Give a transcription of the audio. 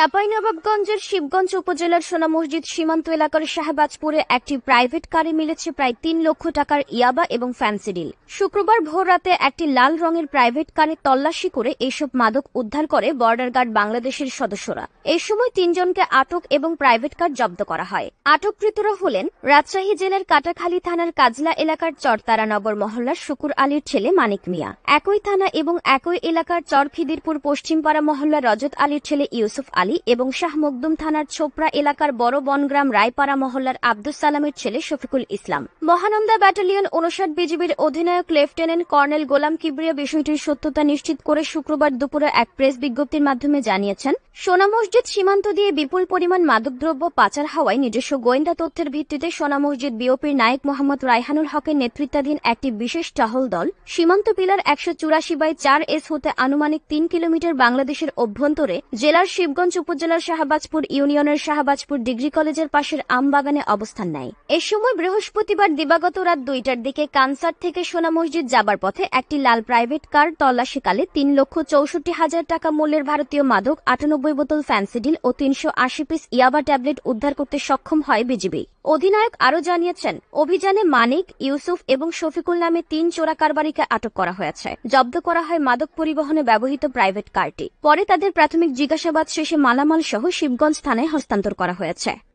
চাঁপাইনবাবগঞ্জের শিবগঞ্জ উপজেলার সোনা মসজিদ সীমান্ত এলাকার শাহবাজপুরে একটি প্রাইভেট কারে মিলেছে প্রায় তিন লক্ষ টাকার ইয়াবা এবং ফ্যান্সি ডিল। শুক্রবার ভোর রাতে একটি লাল রঙের প্রাইভেট কারে তল্লাশি করে এসব মাদক উদ্ধার করে বর্ডার গার্ড বাংলাদেশের সদস্যরা। এই সময় তিনজনকে আটক এবং প্রাইভেট কার জব্দ করা হয়। আটককৃতরা হলেন রাজশাহী জেলার কাটাখালী থানার কাজলা এলাকার চরতারানগর মহল্লার শুকুর আলীর ছেলে মানিক মিয়া। একই থানা এবং একই এলাকার চর খিদিরপুর পশ্চিমপাড়া মহল্লার রজত আলীর ছেলে ইউসুফ আলী। এবং শাহ মকদুম থানার ছোপড়া এলাকার বড় বনগ্রাম রায়পাড়া মহল্লার আব্দুস সালামের ছেলে শফিকুল ইসলাম। মহানন্দা ব্যাটালিয়ন উনষাট বিজিবির অধিনায়ক লেফটেন্যান্ট কর্নেল গোলাম কিবরিয়া বিষয়টির সত্যতা নিশ্চিত করে শুক্রবার দুপুরে এক প্রেস বিজ্ঞপ্তির মাধ্যমে জানিয়েছেন, সোনা মসজিদ সীমান্ত দিয়ে বিপুল পরিমাণ মাদকদ্রব্য পাচার হওয়ায় নিজস্ব গোয়েন্দা তথ্যের ভিত্তিতে সোনা মসজিদ বিওপির নায়ক মোহাম্মদ রায়হানুল হকের নেতৃত্বাধীন একটি বিশেষ টহল দল সীমান্ত পিলার একশো চুরাশি বাই চার এস হতে আনুমানিক তিন কিলোমিটার বাংলাদেশের অভ্যন্তরে, জেলার শিবগঞ্জ উপজেলার শাহবাজপুর ইউনিয়নের শাহবাজপুর ডিগ্রি কলেজের পাশের আমবাগানে অবস্থান নেয়। এ সময় বৃহস্পতিবার দিবাগত রাত দুইটার দিকে কানসার থেকে সোনা মসজিদ যাবার পথে একটি লাল প্রাইভেট কার তল্লাশিকালে তিন লক্ষ চৌষট্টি হাজার টাকা মূল্যের ভারতীয় মাদক, আটানব্বই বোতল ফ্যান্সিডিল ও তিনশো আশি পিস ইয়াবা ট্যাবলেট উদ্ধার করতে সক্ষম হয় বিজিবি। অধিনায়ক আরও জানিয়েছেন, অভিযানে মানিক, ইউসুফ এবং শফিকুল নামে তিন চোরা কারবারিকে আটক করা হয়েছে। জব্দ করা হয় মাদক পরিবহনে ব্যবহৃত প্রাইভেট কারটি। পরে তাদের প্রাথমিক জিজ্ঞাসাবাদ শেষে মালামাল সহ শিবগঞ্জ থানায় হস্তান্তর করা হয়েছে।